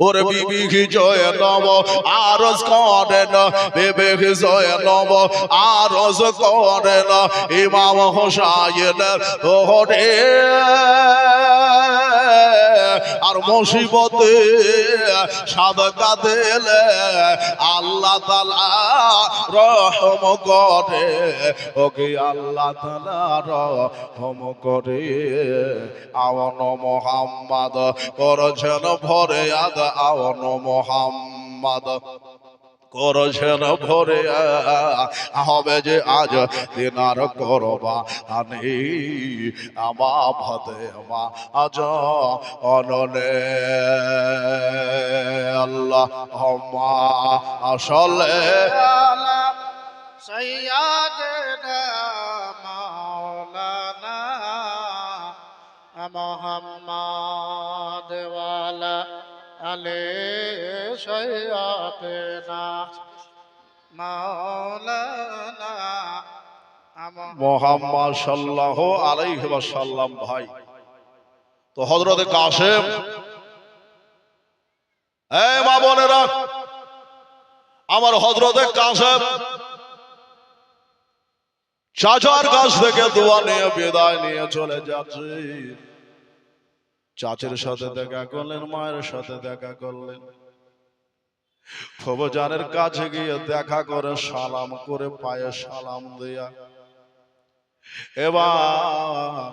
ওরে বিবি জয় নব আরজ করেন বিবি জয় নব আরজ করেন ইমাম হোসাইন ওরে আর মুসিবতে সাদকা দিলে আল্লাহ তালা রহম করে। ওকে আল্লাহ তালা রহম করে। আওয়ান মোহাম্মদ করছেন ভরে আদ আওয়ান মোহাম্মদ। করছেন ভরে। হবে যে আজ দিনার করবা আনি আমা ভাতে আমা আজ অননে। আল্লাহ হমা আসলে সৈয়াদনা মাওলানা মোহাম্মদ। آله سيدنا مولانا মোহাম্মদ সাল্লাহ আলাইহি ওয়াসাল্লাম ভাই তো হযরতে কাসেম এই মা বোনেরা আমার হযরতে কাসেম চাচার কাছ থেকে দোয়া নিয়ে বিদায় নিয়ে চলে যাচ্ছে চাচের সাথে দেখা করলেন মায়ের সাথে দেখা করলেন। ফবজানের কাছে গিয়ে দেখা করে সালাম করে পায়ে সালাম দেয়া। এবার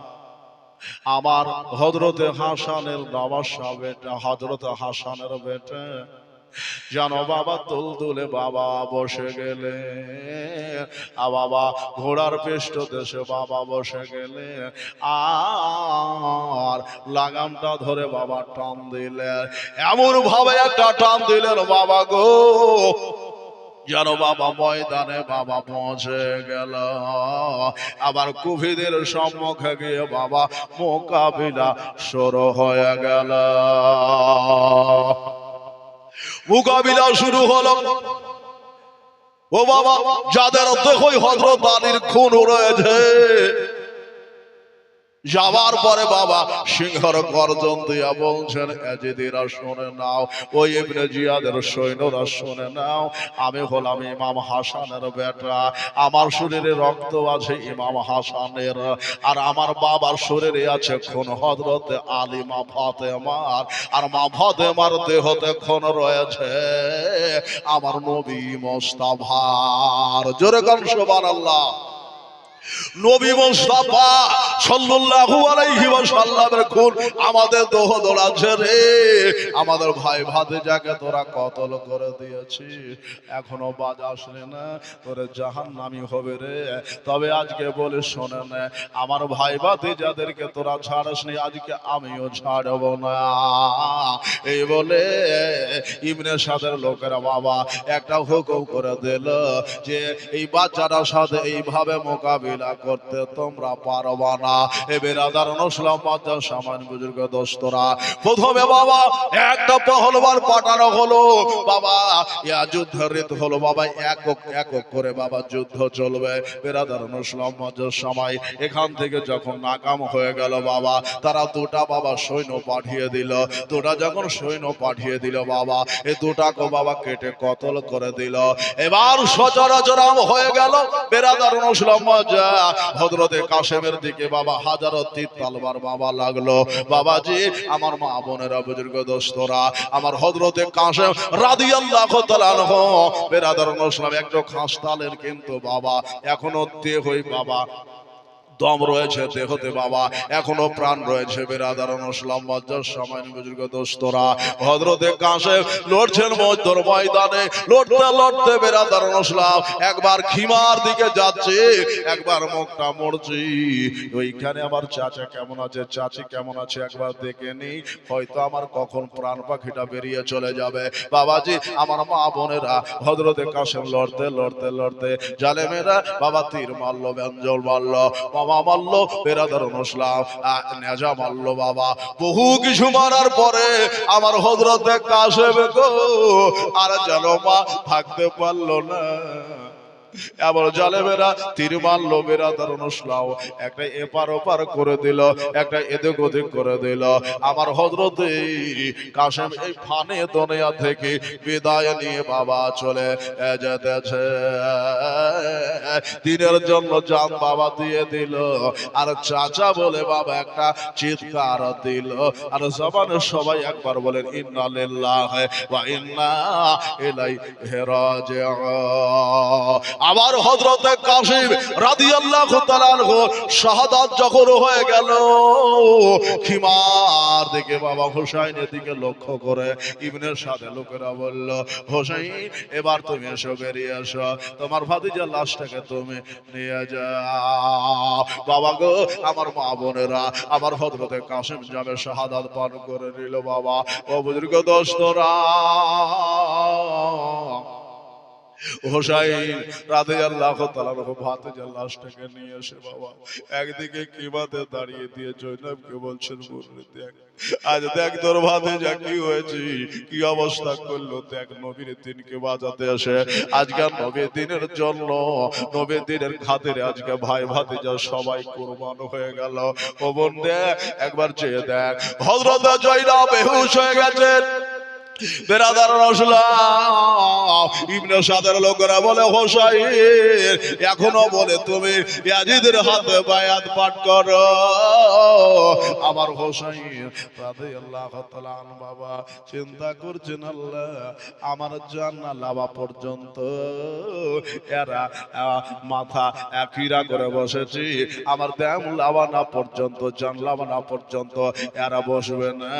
আমার হজরতে হাসানের বাবা সাহেব হজরতে হাসানের বেটা জানো বাবা তুল তুলে বাবা বসে গেলে। আ বাবা, ঘোড়ার পৃষ্ঠ দেশে বাবা বসে গেলে। আর লাগামটা ধরে বাবা টান দিলেন। এমন ভাবে একটা টান দিলেন বাবা গো। যেন বাবা ময়দানে বাবা পৌঁছে গেল। আবার কুফিদের সম্মুখে গিয়ে বাবা মোকাবিলা শুরু হয়ে গেল। মোকাবিলা শুরু হলো। ও বাবা যাদের দেখোই হজরত আলীর খুন রয়েছে যাবার পরে বাবা সিংহর গর্জন দিয়া বলছেন এজিদিরা শুনে নাও ওই ইবনে জিয়াদের সৈন্যরা শুনে নাও। আমি হলাম ইমাম হাসানের বেটা আমার শরীরে রক্ত আছে ইমাম হাসানের আর আমার বাবার শরীরে আছে খুন হজরতে আলী মা ফাতেমার আর মা ফাতেমার দেহতে খুন রয়েছে। আমার নবী মোস্তাফার জোরে গান সুবহানাল্লাহ। নবী মুস্তাফা সাল্লাল্লাহু আলাইহি ওয়াসাল্লামের খুন আমাদের দোহ দোলাচ্ছে রে। আমাদের ভাই ভাতিজাকে তোরা কতল করে দিয়েছি। এখনও বাজ আসলে না, তোরে জাহান্নামী হবে রে। তবে আজকে বলে শোনে না, আমার ভাই ভাতিজাদেরকে তোরা ছাড়সনি আজকে আমিও ছাড়ব না। এই বলে ইবনে সাদের লোকেরা বাবা একটা হুকুম করে দিল যে, এই বাচ্চাটার সাথে এইভাবে মোকাবিলা করতে তোমরা পারবা না। এ বেরাদার নসলাম বাচ্চা সামান বুজুর্গ দোস্তরা। প্রথমে বাবা, একটা পহলবার পাঠানো হলো। বাবা, ইয়া যুদ্ধের ঋতু হলো। বাবা, একক একক করে বাবা যুদ্ধ চলবে। বেরাদার নসলাম বাচ্চার সময় এখান থেকে যখন নাকাম হয়ে গেল বাবা, তারা দুটা বাবা সৈন্য পাঠিয়ে দিল। দুটা যখন সৈন্য পাঠিয়ে দিল বাবা এই দুটাকে বাবা কেটে কতল করে দিল। এবার সচরাচরাম হয়ে গেল। বেরাদার নসলাম হজরতে কাশেমের দিকে বাবা হাজারো তীর তালবার বাবা লাগল। বাবাজি, আমার মা বোনেরা, বুজুর্গ, দোস্তরা, আমার হজরতে কাশেম তাআলা আনহু, বেরাদার নসলাম একটু খাসতালের কিন্তু বাবা, এখনও দেহই বাবা। দম রয়েছে দেহতে বাবা এখনও প্রাণ রয়েছে বেরাদার নসলাম মজ্জার সময় বুজুর্গ দোস্তরা হজরতে কাশে লড়ছেন মধ্যর ময়দানে লড়তে লড়তে বেরাদার নসলাম একবার খিমার দিকে যাচ্ছে একবার মুখটা মরছি ওইখানে আমার চাচা কেমন আছে চাচি কেমন আছে একবার দেখে নি হয়তো আমার কখন প্রাণ পাখিটা বেরিয়ে চলে যাবে। বাবাজি আমার মা বোনেরা হজরতে কাশেম লড়তে লড়তে লড়তে জালেমেরা বাবা তীর মারলো ব্যঞ্জল মারলো বাবা মারলো বেরাদার নসলাম নেজা মারলো বাবা। বহু কিছু মারার পরে আমার হজরতে কাশেম গো। আর যেন মা থাকতে পারল না। এবার জালেমেরা তীর মারলো বেরাদার অনুসলাও একটা এপার ওপার করে দিল, একটা এদিক ওদিক করে দিল। আমার হজরতে কাশেম এই ফানে দুনিয়া থেকে বিদায় নিয়ে বাবা চলে যেতেছে দিনের জন্য জান বাবা দিয়ে দিল, আর চাচা বলে বাবা একটা চিৎকার দিল। আর জবানে সবাই একবার বলেন, ইন্না লিল্লাহ ওয়া ইন্না ইলাইহি রাজিউন। আবার হযরতে কাশিম রাদিয়াল্লাহু আল্লাহ শাহাদাত যখন হয়ে গেল, খিমার দিকে বাবা হোসাইনের দিকে লক্ষ্য করে ইবনের সাথে লোকেরা বলল, হোসাইন, এবার তুমি এসো, বেরিয়ে এসো। তোমার ভাতিজার লাশটাকে তুমি নিয়ে যাও। বাবা গো, আমার মা বোনেরা, আমার হজরতে কাশিম যাবে শাহাদাত পান করে নিল বাবা। ও বুজুর্গ দোস্তরা হোসাইন রাধে আল্লাহ ভাতে যে লাশটাকে নিয়ে বাবা, একদিকে দাঁড়িয়ে দিয়ে জৈনবকে বলছেন দেখ, আজ দেখ তোর ভাতে যা কি হয়েছে, কি অবস্থা করল, দেখ, নবীর দিনকে বাজাতে আসে আজকে নবীর দিনের জন্য, নবীর দিনের খাতিরে আজকে ভাই ভাতে যা সবাই কোরবান হয়ে গেল। ও বোন দেখ, একবার চেয়ে দেখ হজরত জয়নব বেহুশ হয়ে গেছেন। এখনও বলে তুমি ইয়াজিদের হাতে বায়াত পাঠ করো। আমার হোসাইন বাবা, চিন্তা করছেন আল্লাহ, আমার জান্নাত লাভা পর্যন্ত এরা মাথা একইরা করে বসেছি। আমার দেম লাভানা পর্যন্ত, জান লাভানা পর্যন্ত এরা বসবে না।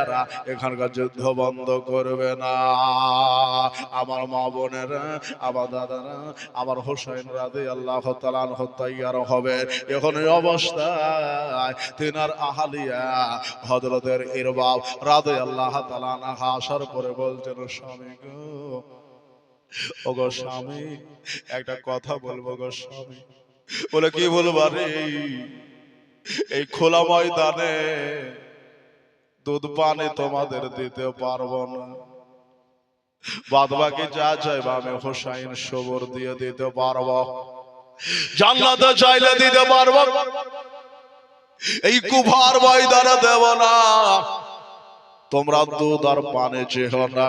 এরা এখানকার যুদ্ধ বন্ধ করবে না। আমার মা বোনেরা, আমার দাদারা, আমার হোসেন রাধে আল্লাহ তালান হত্যার হবে। এখন এই অবস্থায় তিনার আহালিয়া হজরতের ইরবাব রাধে আল্লাহ তালান হাসার পরে বলছেন, স্বামী গো ও গো স্বামী, একটা কথা বলব গো স্বামী। বলে, কি বলব রে? এই খোলা ময়দানে দুধ পানি তোমাদের দিতে পারব না। বাদ বাকি যা চাইবে আমি হোসাইন সবর দিয়ে দিতে পারব। জান্নাতে চাইলে দিতে পারব। এই কুভার ময়দানে দেব না। তোমরা দুধ আর পানি চেহ না।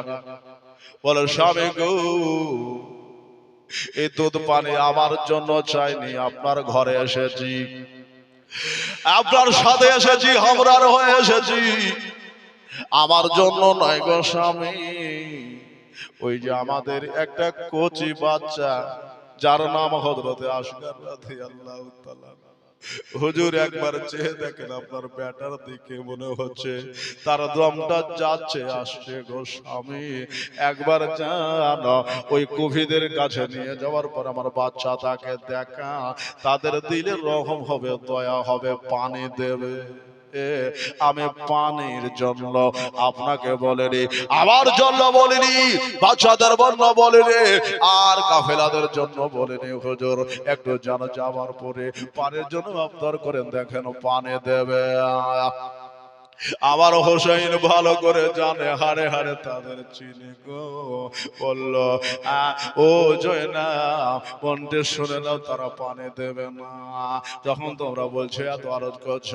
বলে, স্বামী গো, এই দুধ পানি আমার জন্য চাইনি, আপনার ঘরে এসেছি। আপনার সাথে এসেছি হামরার হয়ে এসেছি। আমার জন্য নয় গো স্বামী। ওই যে আমাদের একটা কচি বাচ্চা যার নাম হজরতে আসগার রাধে আল্লাহ হুজুর একবার চেয়ে দেখেন আপনার ব্যাটার দিকে মনে হচ্ছে তার দমটা যাচ্ছে আসছে গো স্বামী। একবার জান ওই কোভিদের কাছে নিয়ে যাওয়ার পর আমার বাচ্চা তাকে দেখা তাদের দিলে রহম হবে দয়া হবে পানি দেবে। আমি পানির জন্য আপনাকে বলিনি, আমার জন্য বলিনি, বাচ্চাদের জন্য বলিনি, আর কাফেলাদের জন্য বলিনি, হুজুর। একটু জানা যাওয়ার পরে পানির জন্য আবদার করেন, দেখেন পানি দেবে। আমার হোসাইন ভালো করে জানে, হারে হারে তাদের চিনি গো। বলল ও শুনে নাও, তারা পানি দেবে না। যখন তোমরা বলছো, এত আরজ করছ,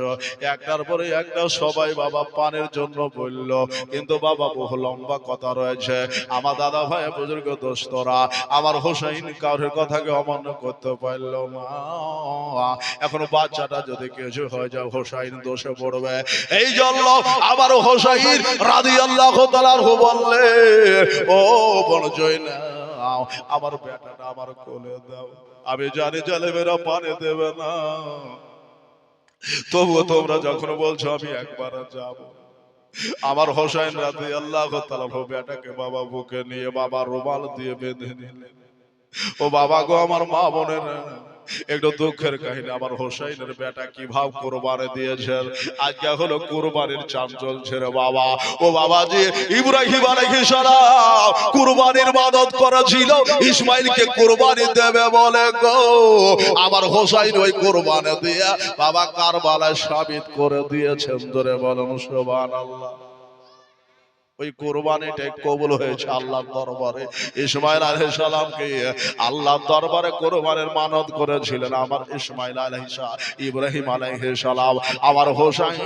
একটার পরে একটা সবাই বাবা পানির জন্য বলল, কিন্তু বাবা, বহু লম্বা কথা রয়েছে। আমার দাদা ভাই, বুজুর্গ, দোস্তরা, আমার হোসাইন কারোর কথাকে অমান্য করতে পারল মা এখন বাচ্চাটা যদি কিছু হয়ে যায়, হোসাইন দোষে পড়বে। এই জন্য আবার হোসাইন রাদি আল্লাহ বললে, ও বড় জয় না আমার বেটাটা আমার কোলে দাও। আমি জানি জলে বেরা পানি দেবে না। তবুও তোমরা যখন বলছো আমি একবার যাব। আমার হোসাইন রাতে আল্লাহ বেটাকে বাবা বুকে নিয়ে বাবা রুমাল দিয়ে বেঁধে নিলেন। ও বাবা গো, আমার মা বোনের একটু দুঃখের কাহিনী, আমার হোসাইনের বেটা কি ভাব কোরবানি দিয়েছেন? আজকে হলো কোরবানির চান চলছে রে বাবা। ও বাবা জি ইব্রাহিম সালাম কুরবানির মাদত করেছিল, ইসমাইলকে কুরবানি দেবে বলে গো। আমার হোসাইন ওই কোরবানি দিয়ে বাবা কারবালায় সাবিত করে দিয়েছেন ধরে বলেন, সুবহানাল্লাহ। ওই কোরবানিটাই কবুল হয়েছে আল্লাহর দরবারে। ইসমাইল আলাইহিস সালামকে আল্লাহর দরবারে কোরবানের মানত করেছিলেন আমার ইসমাইল আলাইহিস ইব্রাহিম আলাইহিস সালাম আমার হোসাই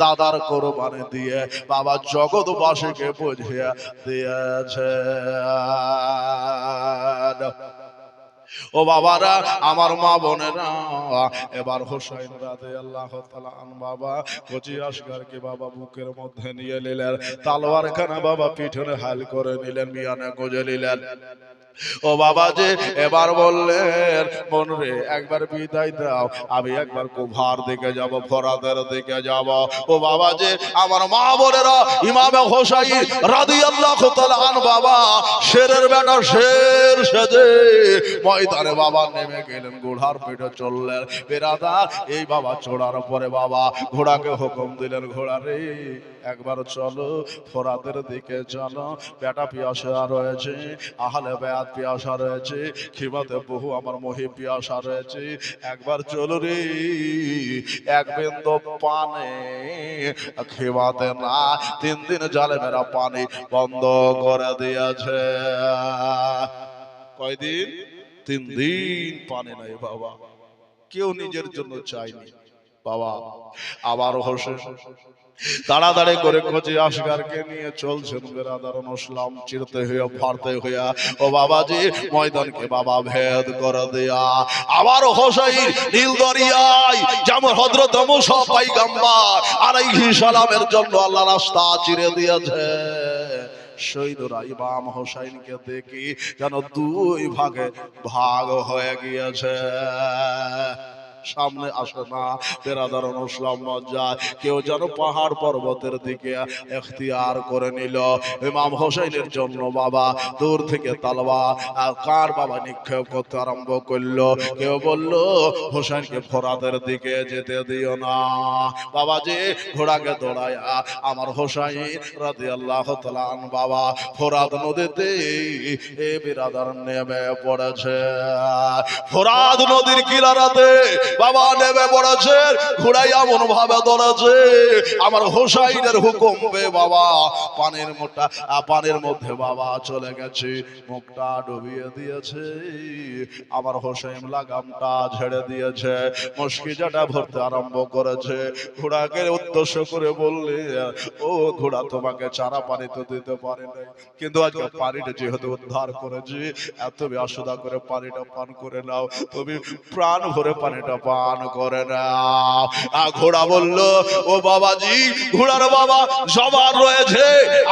দাদার কোরবানি দিয়ে বাবা জগৎবাসীকে বুঝিয়ে দিয়েছে ও বাবারা আমার মা বোনেরা এবার হোসাইন রাধে আল্লাহ আন বাবা কচি আসগারকে বাবা বুকের মধ্যে নিয়ে নিলেন তালোয়ার খানা বাবা পিঠনে হাল করে নিলেন মিয়ানে গজে নিলেন ও বাবা যে এবার বললেন মন রে একবার বিদায় দাও আমি একবার কুভার দিকে যাব ফরাদের দিকে যাব ও বাবা যে আমার মা বোনেরা ইমামে হোসাই রাদিয়াল্লাহু তাআলা আন বাবা শেরের বেটা শের সেজে ময়দানে বাবা নেমে গেলেন, ঘোড়ার পিঠে চললেন। বেরাদার এই বাবা চড়ার পরে বাবা ঘোড়াকে হুকুম দিলেন, ঘোড়া রে, একবার চলো, ফোরাদের দিকে চলো। বেটা পিয়াসা রয়েছে, আহলে বেয়াত পিয়াসা রয়েছে, খিমাতে বহু আমার মহি পিয়াসা রয়েছে। একবার চলো রে, এক বিন্দু পানে, খিমাতে না, তিন দিন জালে মেরা পানি বন্ধ করে দিয়েছে। কয়দিন? তিন দিন পানি নাই বাবা। কেউ নিজের জন্য চায়নি। বাবা, আবার তাড়াতাড়ি করে কচি আসগারকে নিয়ে চলছেন চিরতে হইয়া, ফারতে হইয়া। ও বাবাজি, ময়দানকে বাবা ভেদ করে দেয়া। আবার হোসাই নীল দরিয়ায় যেমন হযরত মুসা পাইগাম্বার, আলাইহি সালামের জন্য আল্লাহ রাস্তা চিরে দিয়েছে। শহীদরা ইমাম হোসাইনকে দেখি যেন দুই ভাগে ভাগ হয়ে গিয়েছে। সামনে আসে না। বেরাদার ইসলাম যায় কেউ যেন পাহাড় পর্বতের দিকে এখতিয়ার করে নিল। ইমাম হোসেনের জন্য বাবা দূর থেকে তালবা কার বাবা নিক্ষেপ করতে আরম্ভ করল? কেউ বলল, হোসেনকে ফোরাদের দিকে যেতে দিও না। বাবা যে ঘোড়াকে দৌড়ায় আমার হোসাইন রাদি আল্লাহ বাবা ফোরাদ নদীতে এ বিরাদার নেমে পড়েছে। ফোরাদ নদীর কিনারাতে বাবা নেমে পড়েছে ঘোড়াই এমন ভাবে ধরেছে আমার হোসাইনের হুকুম পে বাবা, পানির মোটা পানির মধ্যে বাবা চলে গেছে, মুখটা ডুবিয়ে দিয়েছে। আমার হোসাইন লাগামটা ঝেড়ে দিয়েছে মুশকিজাটা ভরতে আরম্ভ করেছে। ঘোড়াকে উদ্দেশ্য করে বললে, ও ঘোড়া, তোমাকে চারা পানি তো দিতে পারে কিন্তু আজকে পানিটা যেহেতু উদ্ধার করেছি, এত ব্যসুদা করে পানিটা পান করে নাও, তুমি প্রাণ ভরে পানিটা পান করে না। ঘোড়া বলল, ও বাবাজি, ঘোড়ার বাবা জবান রয়েছে।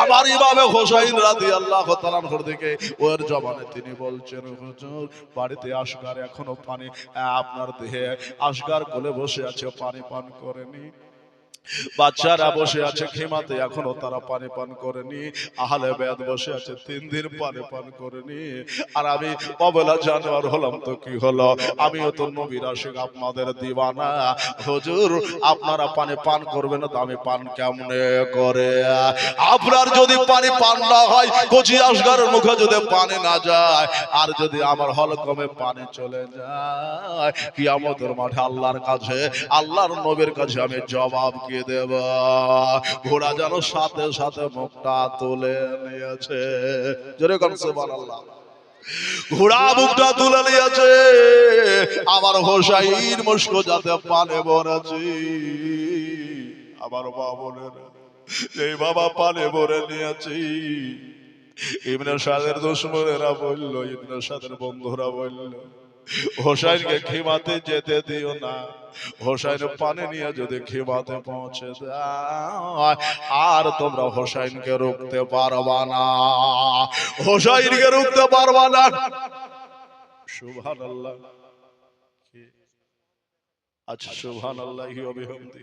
আমার ইমামে হোসাইন রাদি আল্লাহ তালানহর দিকে ওর জবানে তিনি বলছেন, হুজুর, বাড়িতে আসগার এখনও পানি, আপনার দেহে আসগার কোলে বসে আছে, পানি পান করেনি। বাচ্চারা বসে আছে খেমাতে এখনও তারা পানি পান করেনি। আহলে বেদ বসে আছে তিন দিন পানি পান করেনি। আর আমি অবলা জানোয়ার হলাম তো কি হলো? আমিও তো নবীর আশিক আপনাদের দিবানা হুজুর আপনারা পানি পান করবেন তো আমি পান কেমনে করে? আপনার যদি পানি পান না হয় কচি আসগারের মুখে যদি পানি না যায় আর যদি আমার হল কমে পানি চলে যায় কিয়ামতের মাঠে আল্লাহর কাছে আল্লাহর নবীর কাছে আমি জবাব কি দেব। ঘোড়া যেন সাথে সাথে মুখটা তুলে নিয়েছে। জোরে কোন সুবহানাল্লাহ। ঘোড়া মুখটা তুলে নিয়েছে। আমার হোসাইন মুস্ক যাতে পানে ভরেছি। আমার বাবনের এই বাবা পানে ভরে নিয়েছি। ইবনে সাদের দুশ্মনেরা বলল, ইবনে সাদের বন্ধুরা বলল হোসাইনকে খিমাতে যেতে দিও না। হোসাইন পানি নিয়ে যদি খিমাতে পৌঁছে আর তোমরা হোসাইনকে রুখতে পারবা না। হোসাইনকে রুখতে পারবা না। সুবহান আল্লাহ আচ্ছা সুবহান আল্লাহ অবিহমদি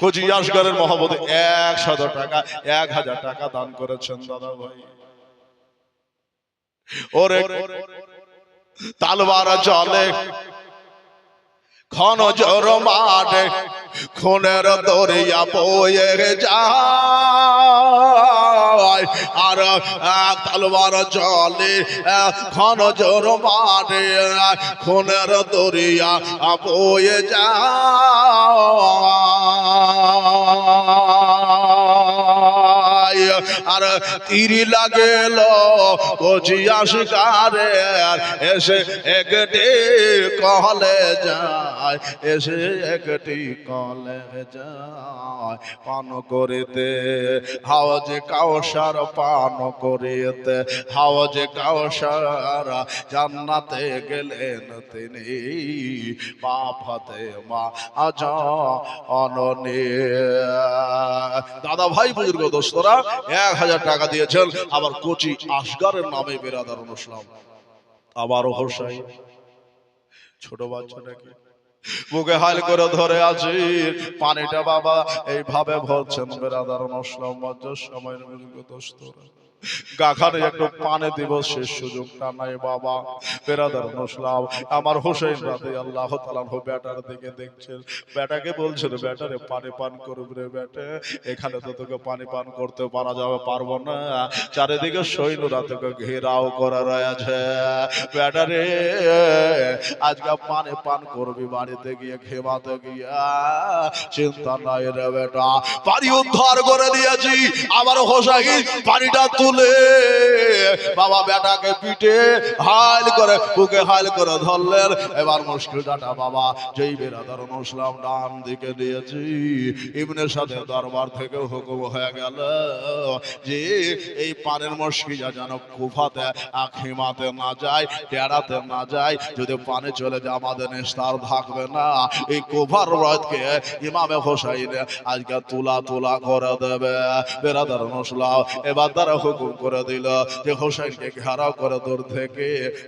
কোচি আসগরের মহাবতে এক হাজার টাকা এক হাজার টাকা দান করেছেন দাদা ভাই ওরে তালবার জলে ঘন জোর মাঠে খুনের দরিয়া বয়ে যায়। আর তালবার আহ, ঘন জোর মাঠে খুনের দরিয়া বয়ে যায়। আর তিরি লাগেল কচিয়া শিকারে এসে একটি কলে যায়, এসে একটি কলে যায় পান করিতে। হাওয়াজ কাউসার পান করিতে। হাওয়াজ কাউসার জান্নাতে গেলেন তিনি। বাফাতে মা আজ অননে দাদা ভাই, বুজুর্গ, দোস্তরা এক হাজার টাকা দিয়েছেন। আবার কোচি আসগারের নামে বেরাদার অনুসলাম আবারও হোসাই ছোট বাচ্চা নাকি? মুখে হাল করে ধরে আছি। পানিটা বাবা, এইভাবে ভরছেন বেরাদার অনুসলাম সময়ের দোস্তরা গাখানে একটু পানি দিব শেষ সুযোগটা নাই বাবা। বেরাদার নসলাম আমার হোসেন রাতে আল্লাহ বেটার দিকে দেখছেন। বেটাকে বলছেন বেটারে পানি পান করবে রে বেটে এখানে তো তোকে পানি পান করতে পারা যাবে পারব না। চারিদিকে সৈন্যরা তোকে ঘেরাও করা রয়েছে। বেটারে আজকে পানি পান করবি বাড়িতে গিয়ে খেমাতে গিয়া। চিন্তা নাই রে বেটা পানি উদ্ধার করে দিয়েছি। আবার হোসাই পানিটা তুলে। বাবা বেটাকে পিঠে হাল করে, বুকে হাল করে ধরলেন। এবার মুশকিলটা বাবা, যেই বেরাদার মুসলাম ডান দিকে দিয়েছি, ইবনের সাথে দরবার থেকে হুকুম হয়ে গেল যে এই পানের মুশকিলা যেন কুফাতে, আখিমাতে না যায়, টেরাতে না যায়, যদি পানি চলে যায়, আমাদের নিস্তার থাকবে না। এই কুফার রথকে ইমামে হোসাইন আজকে তুলা তুলা করে দেবে। বেরাদার মুসলাম এবার তারা হুকুম করে দিল। যে হোসাইনকে ঘেরাও করে দূর থেকে,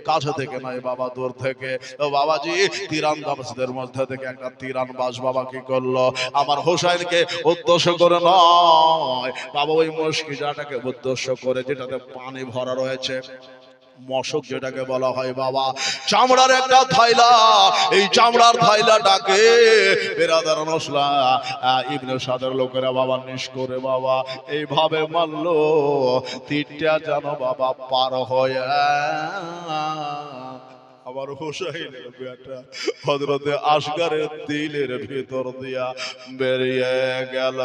কাছে থেকে নয় বাবা, দূর থেকে। বাবাজি, তিরান দাবসদের মধ্যে থেকে একটা তিরান বাস বাবা কি করল? আমার হোসাইনকে উদ্দেশ্য করে নয়। বাবা ওই মুশকিজাটাকে উদ্দেশ্য করে, যেটাতে পানি ভরা রয়েছে। মশক যেটাকে বলা হয় বাবা চামড়ার একটা থাইলা এই চামড়ার থাইলাটাকে বেরাদার আহ, ইবনে সাদের লোকেরা বাবা নিস করে বাবা এইভাবে মারলো তিনটা যেন বাবা পার হয়ে আমার হোসাইনের বেটা হজরতে আসগারের দিলের ভিতর দিয়া বেরিয়ে গেল।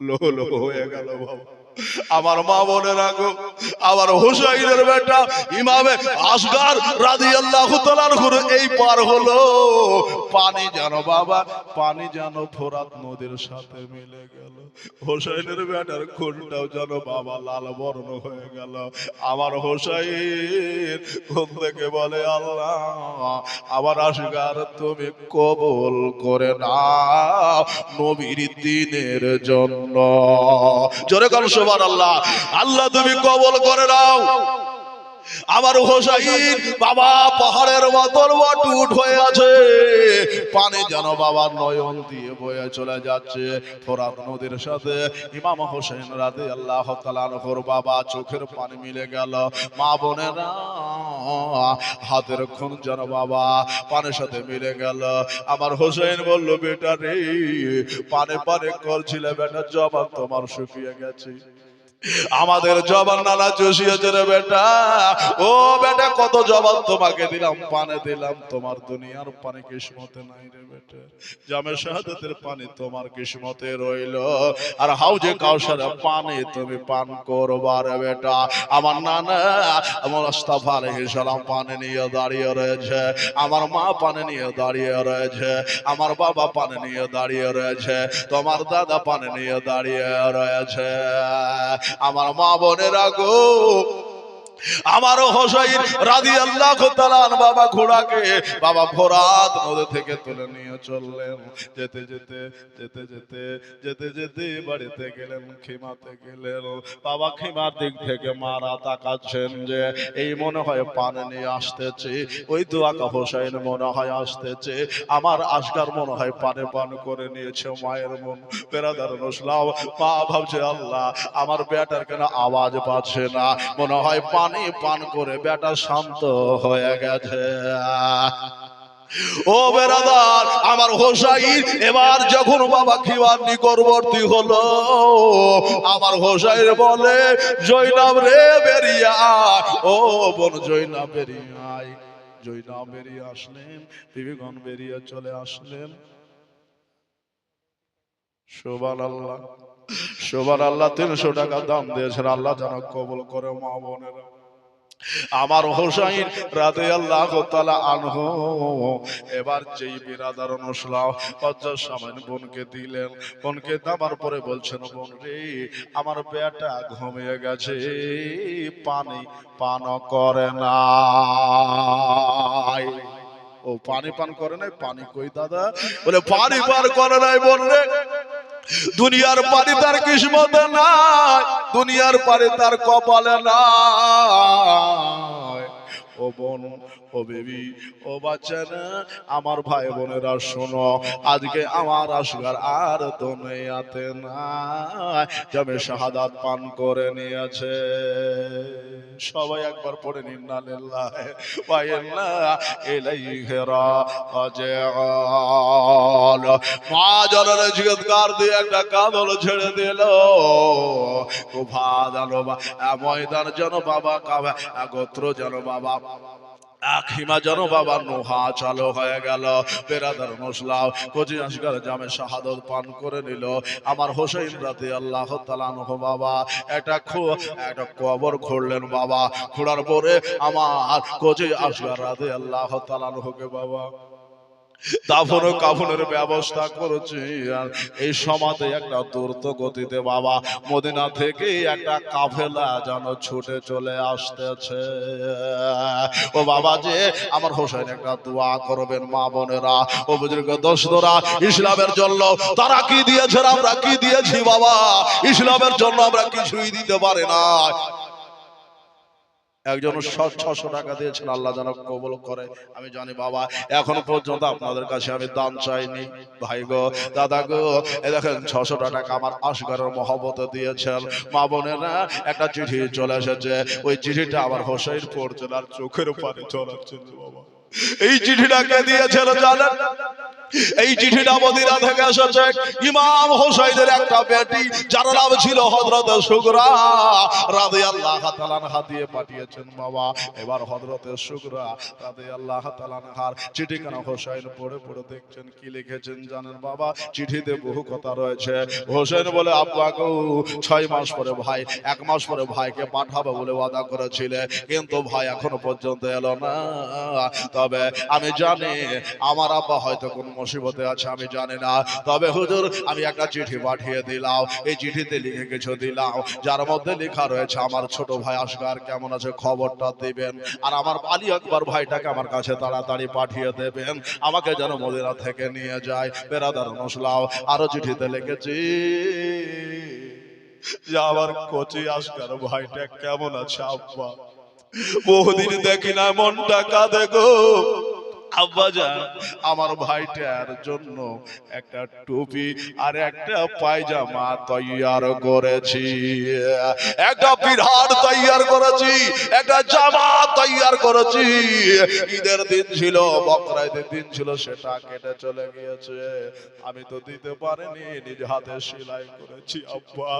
লো লো হয়ে গেল বাবা। আমার মা বলে রাখো আমার হোসাইনের বেটা ইমামে আসগার রাজি আল্লাহ করে এই পার হলো। পানি যেন বাবা, পানি যেন ফোরাত নদীর সাথে মিলে গেল। হোসাইনের বেটার খুনটাও যেন বাবা লাল বর্ণ হয়ে গেল। আমার হোসাইন কোন থেকে বলে, আল্লাহ, আমার আসগার তুমি কবল করে না নবীর দিনের জন্য। জোরে কর সোবার আল্লাহ আল্লাহ তুমি কবল করে নাও। আমার হোসাইন বাবা পাহাড়ের মতন টুট হয়ে আছে। পানি যেন বাবার নয়ন দিয়ে বয়ে চলে যাচ্ছে। ফোরাত নদীর সাথে ইমাম হোসেন রাতে আল্লাহ তালানহর বাবা চোখের পানি মিলে গেল। মা বোনেরা, হাতের খুন যেন বাবা পানের সাথে মিলে গেল। আমার হোসেন বলল, বেটা রে, পানে পানে করছিলে বেটা, জবাব তোমার শুকিয়ে গেছে। আমাদের জবান নানা চষিয়েছে রে বেটা। ও বেটা কত জবান তোমাকে দিলাম পানে দিলাম তোমার দুনিয়ার পানি কিসমতে নাই রে বেটা। জামের শাহাদাতের পানি তোমার কিসমতে রইল। আর হাউজে কাউসারে পানি তুমি পান করবার বেটা। আমার নানা আমার আস্তাফা আলাইহিস সালাম পানি নিয়ে দাঁড়িয়ে রয়েছে। আমার মা পানি নিয়ে দাঁড়িয়ে রয়েছে। আমার বাবা পানি নিয়ে দাঁড়িয়ে রয়েছে। তোমার দাদা পানি নিয়ে দাঁড়িয়ে রয়েছে। আমার মা বোনেরা গো আমারও হোসাইন রাদি আল্লাহ বাবা ঘোড়াকে বাবা ফোরাত নদী থেকে তুলে নিয়ে চললেন। যেতে যেতে যেতে যেতে যেতে যেতে বাড়িতে গেলেন, খিমাতে গেলেন। বাবা খিমার দিক থেকে মারা তাকাচ্ছেন যে, এই মনে হয় পানি নিয়ে আসতেছে। ওই দোয়াকা হোসাইন মনে হয় আসতেছে। আমার আসগার মনে হয় পানে পান করে নিয়েছে মায়ের মন। বেড়াদার নসলাম মা ভাবছে, আল্লাহ, আমার বেটার কেন আওয়াজ পাচ্ছে না? মনে হয় পানি পান করে বেটা শান্ত হয়ে গেছে। ও বেরাদার, আমার হোসাইন, এবার যখন বাবা খিবার নিকটবর্তী হলো, আমার হোসাইন বলে জৈনাব রে, বেরিয়া ও বোন জৈনাব বেরিয়ে আয়। জৈনাব বেরিয়ে আসলেন বিবিগণ বেরিয়ে চলে আসলেন। সোবান আল্লাহ সোবান আল্লাহ তিনশো টাকা দাম দিয়েছেন, আল্লাহ যেন কবল করে মা বোনেরা। আমার হোসাইন রাতে আল্লাহ তালা আনহো। এবার যেই বিরাদার নসলাম পঞ্চাশ সামান্য বোনকে দিলেন। বোনকে দেওয়ার পরে বলছেন বোন রে আমার বেটা ঘুমিয়ে গেছে। পানি পান করে না ও পানি পান করে নাই? পানি কই দাদা? বলে পানি পান করে নাই বোন রে। দুনিয়ার পারে তার কিসমত নাই। দুনিয়ার পারে তার কপালে নাই। ও বোন ও বেবি ও বাচ্চারা আমার ভাই বোনেরা শোনো আজকে আমার আসগার আর ধনে আতে না যাবে শাহাদাত পান করে নিয়েছে। সবাই একবার পড়ে নিন না লিল্লাহ মা দিয়ে একটা ছেড়ে বা ময়দান যেন বাবা কাবা গোত্র যেন বাবা আখিমা যেন বাবা নোহা চালু হয়ে গেল। বেরাদার মশলাও কচি আসগার জামে শাহাদত পান করে নিল। আমার হোসেন রাতে আল্লাহ তালানহ বাবা, একটা খো একটা কবর খুঁড়লেন বাবা। খোঁড়ার পরে আমার কচি আসগার রাতে আল্লাহ তালানহকে বাবা দাফন ও কাফনের ব্যবস্থা করেছি। আর এই সমাজে একটা দ্রুত গতিতে বাবা মদিনা থেকে একটা কাফেলা যেন ছুটে চলে আসতেছে। ও বাবা যে আমার হোসেন একটা দোয়া করবেন মা বোনেরা। ও বুজুর্গ দোস্তরা ইসলামের জন্য তারা কি দিয়েছেন আমরা কি দিয়েছি বাবা? ইসলামের জন্য আমরা কিছুই দিতে পারি না। একজন ছশো টাকা দিয়েছেন আল্লাহ যেন কবল করে। আমি জানি বাবা এখন পর্যন্ত আপনাদের কাছে আমি দান চাইনি। ভাই গো দাদা গো এ দেখেন ছশো টাকা আমার আসগারের মহব্বত দিয়েছেন। মা বোনেরা একটা চিঠি চলে এসেছে। ওই চিঠিটা আমার হোসেন পড়ছে আর চোখের পানি চলে বাবা। এই চিঠিটা কে দিয়েছিল জানেন? এই চিঠিটা মদিনা থেকে এসেছে ইমাম হোসাইনের একটা বেটি, যার নাম ছিল হযরত শুকরা। রাদিয়াল্লাহু তাআলা আনহা দিয়ে পাঠিয়েছেন বাবা। এবার হযরত শুকরা রাদিয়াল্লাহু তাআলা আনহার চিঠি কেন হোসাইন পড়ে পড়ে দেখছেন, কি লিখেছেন জানেন বাবা? চিঠিতে বহু কথা রয়েছে। হোসেন বলে, আব্বা গো ছয় মাস পরে ভাই, এক মাস পরে ভাইকে পাঠাবো বলে ওয়াদা করেছিলে। কিন্তু ভাই এখনও পর্যন্ত এলো না। তবে আমি জানি আমার আব্বা হয়তো কোন মুসিবতে আছে, আমি জানি না। তবে হুজুর, আমি একটা চিঠি পাঠিয়ে দিলাম। এই চিঠিতে লিখে কিছু দিলাম। যার মধ্যে লেখা রয়েছে, আমার ছোট ভাই আসগার, কেমন আছে? খবরটা দিবেন। আর আমার আলী আকবর ভাইটাকে আমার কাছে তাড়াতাড়ি পাঠিয়ে দেবেন। আমাকে যেন মদিনা থেকে নিয়ে যায়। বেরাদার মশলাও আরও চিঠিতে লিখেছি যে, আমার কচি আসগার ভাইটা কেমন আছে আব্বা? বহুদিন দেখি না মনটা কাঁদে গো। আব্বাজান আমার ভাইটার জন্য একটা টুপি আর একটা পায়জামা তৈয়ার করেছি। একটা বিরাট তৈয়ার করেছি, একটা জামা তৈয়ার করেছি। ঈদের দিন ছিল বকরা ঈদের দিন ছিল, সেটা কেটে চলে গিয়েছে। আমি তো দিতে পারিনি, নিজ হাতে সেলাই করেছি, আব্বা।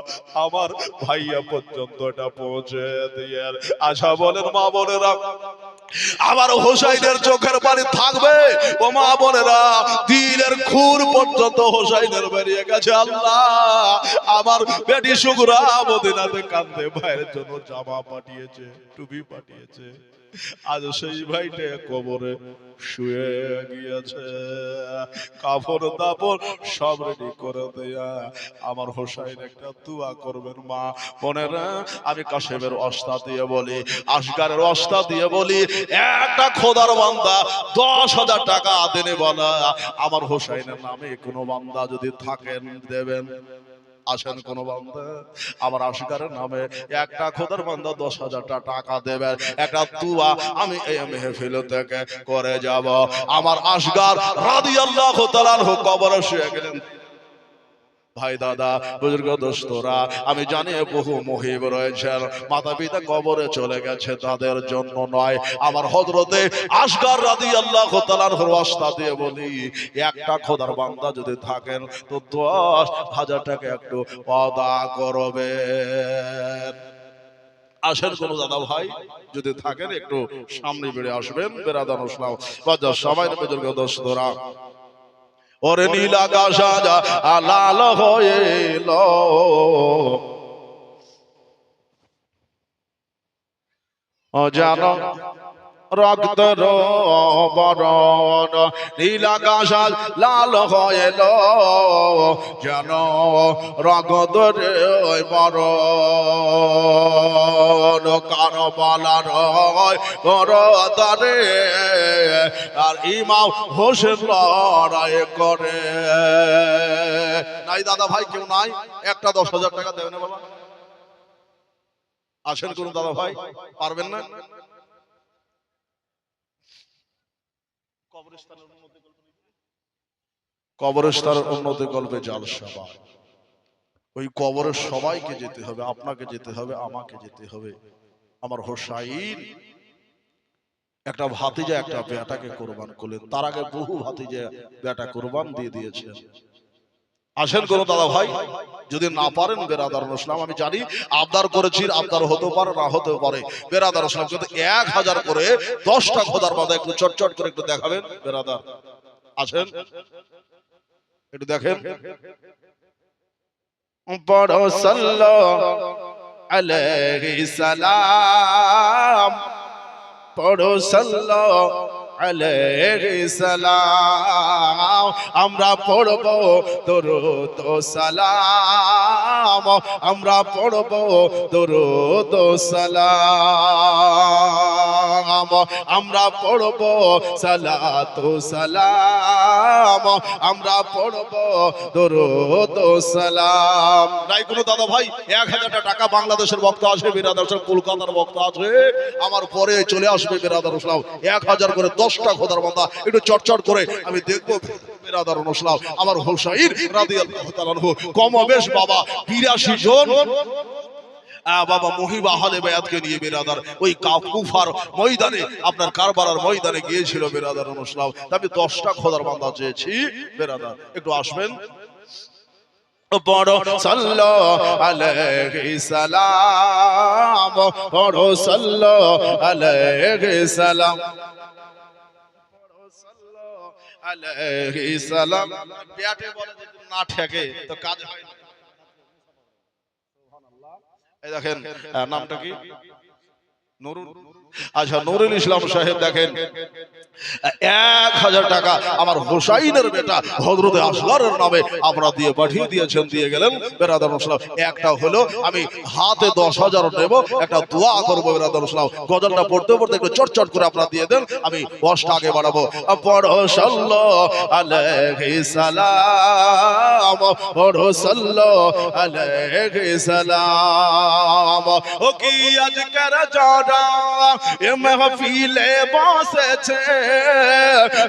আমার ভাইয়া পর্যন্ত এটা পৌঁছে দিয়ে আশা বলেন মা বোনেরা, আমার হোসাইনের চোখের পানি থাকবে। ও মা বোনেরা, দিনের খুর পর্যন্ত হোসাইনের বেরিয়ে গেছে আল্লাহ। আমার বেটি সুগরা মদিনাতে কান্দে ভাইয়ের জন্য জামা পাঠিয়েছে, টুপি পাঠিয়েছে। আজ সেই ভাইটা কবরে শুয়ে গিয়েছে। কাপড় দাপড় সব রেডি করে দেয়া। আমার হোসাইন একটা দুয়া করবেন মা। বোনেরা আমি কাশেমের অস্তা দিয়ে বলি আসগারের অস্তা দিয়ে বলি, একটা খোদার বান্দা দশ হাজার টাকা দেনে বলা। আমার হোসাইনের নামে কোনো বান্দা যদি থাকেন, দেবেন। আসেন কোন বান্দা? আমার আশিকারের নামে একটা খোদার বান্দা দশ হাজারটা টাকা দেবেন, একটা তুয়া আমি এই মেহফিল থেকে করে যাব। আমার আসগার রাদিয়াল্লাহু তাআলার কবরে শুয়ে গেলেন। ভাই দাদা, বুজুর্গ, দোস্তরা, আমি জানি বহু মহিব রয়েছেন। মাতা পিতা কবরে চলে গেছে, তাদের জন্য নয়। আমার হজরতে আসগার রাদি আল্লাহ রাস্তা দিয়ে বলি, একটা খোদার বান্দা যদি থাকেন, তো দশ হাজার টাকা একটু অদা করবে আসেন কোন দাদা ভাই, যদি থাকেন একটু সামনে বেড়ে আসবেন। বেড়াদান সবাই বুজুর্গ, দোস্তরা। ওরে নীল আকাশ আজ লাল হয়ে এলো ও জানো। রক্ত বরণ নীল আকাশ আজ লাল হয়ে এলো যেন রক্ত রে বরণ কারও বালা রয় করতারে আর ইমাম হোসেন লড়াই করে। নাই দাদা ভাই, কেউ নাই? একটা দশ হাজার টাকা দেবেন বাবা আসেন কোন দাদা ভাই, পারবেন না? কবরস্থানের উন্নতি গল্পে জলসভা। ওই কবরের সবাইকে যেতে হবে, আপনাকে যেতে হবে, আমাকে যেতে হবে। আমার হোসাইন, একটা ভাতিজা, একটা বেটাকে কোরবান করলেন। তার আগে বহু ভাতিজা বেটা কোরবান দিয়ে দিয়েছেন। আসেন কোন দাদা ভাই? যদি না পারেন, বেরাদার ইসলাম আমি জানি আবদার করেছি, আবদার হতে পারে, না হতে পারে। বেরাদার ইসলাম কিন্তু এক হাজার করে, দশটা খোদার মাথা একটু চটচট করে একটু দেখাবেন, বেরাদার। আসেন। একটু দেখেন। পড়ো সাল্লো আলাইহি সালাম। পড়ো সাল্লো আলাইহি সালাম। আমরা পড়ব দরুদ সালাম। আমরা পড়ব দরুদ সালাম। আমরা পড়ব সালাত সালাম। আমরা পড়ব দরুদ সালাম। নাই কোনো দাদা ভাই, এক হাজারটা টাকা বাংলাদেশের বক্ত আসবে বিরাদার কলকাতার বক্ত আসবে আমার পরে চলে আসবে বিরাদার এক হাজার করে দশটা খোদার বান্দা, একটু চটচট করে আমি দেখব। বিরাদার আমার হোসাইন কমবেশ বাবা, বিরাশি জন। বাবা, মহিবা হলে বেয়াতকে নিয়ে বেরাদার। ওই কা- কুফার ময়দানে, আপনার কারবালার ময়দানে গিয়েছিল বেরাদার অনুষ্ঠান আমি দশটা খোদার বান্দা চেয়েছি, বেরাদার। একটু আসবেন? বড় সাল্লো আলাইহি সালাম, বড় সাল্লো আলাইহি সালাম। আলাইহি সালাম। বলে যদি না ঠেকে তো কাজ হয় না। দেখেন নামটা কি? নুরুল। আচ্ছা নুরুল ইসলাম সাহেব দেখেন এক হাজার টাকা আমার হোসাইনের বেটা হজরতে আসলারের নামে আমরা দিয়ে পাঠিয়ে দিয়েছেন দিয়ে গেলেন। বেরাদার ইসলাম একটা হলো আমি হাতে দশ হাজার নেব একটা দোয়া করব বেরাদার ইসলাম গজলটা পড়তে পড়তে একটু চটচট করে আপনারা দিয়ে দেন আমি দশটা আগে বাড়াবো। পড়ো সাল্লো আলাইহি সালাম পড়ো সাল্লো আলাইহি সালাম। ও কি আজকের জড়া? এ মাহফিলে বসেছে।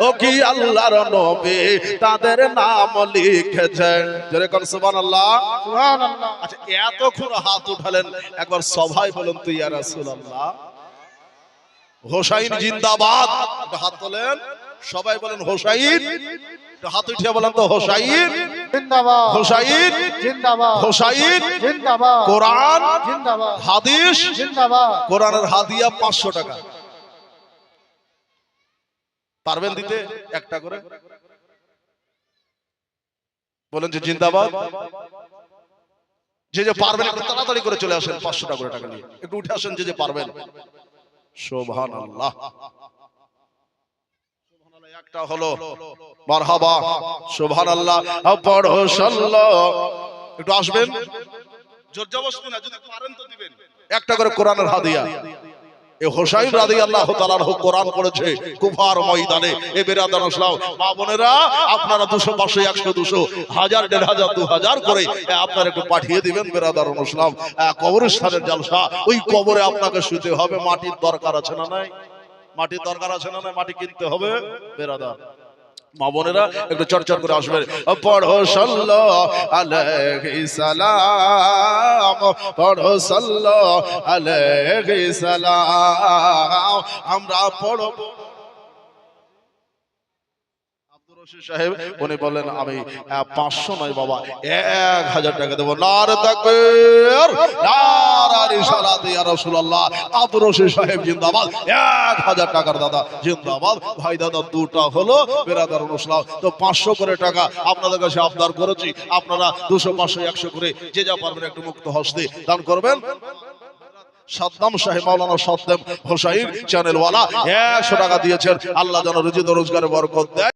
ও কি আল্লাহর নবী তাদের নাম লিখেছেন জোরে কোন সুবহানাল্লাহ। সুবহানাল্লাহ। আচ্ছা এতক্ষণ হাত উঠালেন একবার সভায় বলুন তো ইয়া রাসূলুল্লাহ। হোসাইন জিন্দাবাদ। হাত তোলেন। সবাই বলেন হোসাইন হাত উঠিয়ে বলেন তো হোসাইন জিন্দাবাদ। হোসাইন জিন্দাবাদ। হোসাইন জিন্দাবাদ। কোরআন জিন্দাবাদ। হাদিস জিন্দাবাদ। কোরআনের হাদিয়া পাঁচশো টাকা। পারবেন দিতে? একটা করে। বলেন যে জিন্দাবাদ যে যে পারবেন একটু তাড়াতাড়ি করে চলে আসেন পাঁচশো টাকা করে টাকা নিয়ে। একটু উঠে আসেন যে যে পারবেন। শোভান আল্লাহ একটা হলো, মারহাবা পড়ো সাল্লাহ একটু আসবেন? জোর না, যদি পারেন তো দিবেন। একটা করে কোরআনের হাদিয়া। কবরস্থানের জালসা, ওই কবরে আপনাকে শুতে হবে, মাটির দরকার আছে না নাই? মাটির দরকার আছে না মাটি কিনতে হবে। বেরাদা মা বোনেরা, একটু চর্চর করে আসবেন। পড়ো সল্ল আলাইহি সালাম, পড়ো সল্ল আলাইহি সালাম। আমরা পড়ব। সাহেব, উনি আমি পাঁচশো নয় বাবা, এক হাজার টাকা দেবো। আপনাদের কাছে আপনারা দুশো, পাঁচশো, একশো করে যে যা পারবেন একটু মুক্ত হস্তে দান করবেন। সাদ্দাম সাহেব, মাওলানা সাদ্দাম হোসাইন চ্যানেলওয়ালা, একশো টাকা দিয়েছেন। আল্লাহ যেন রুজি রোজগারে বরকত দেয়।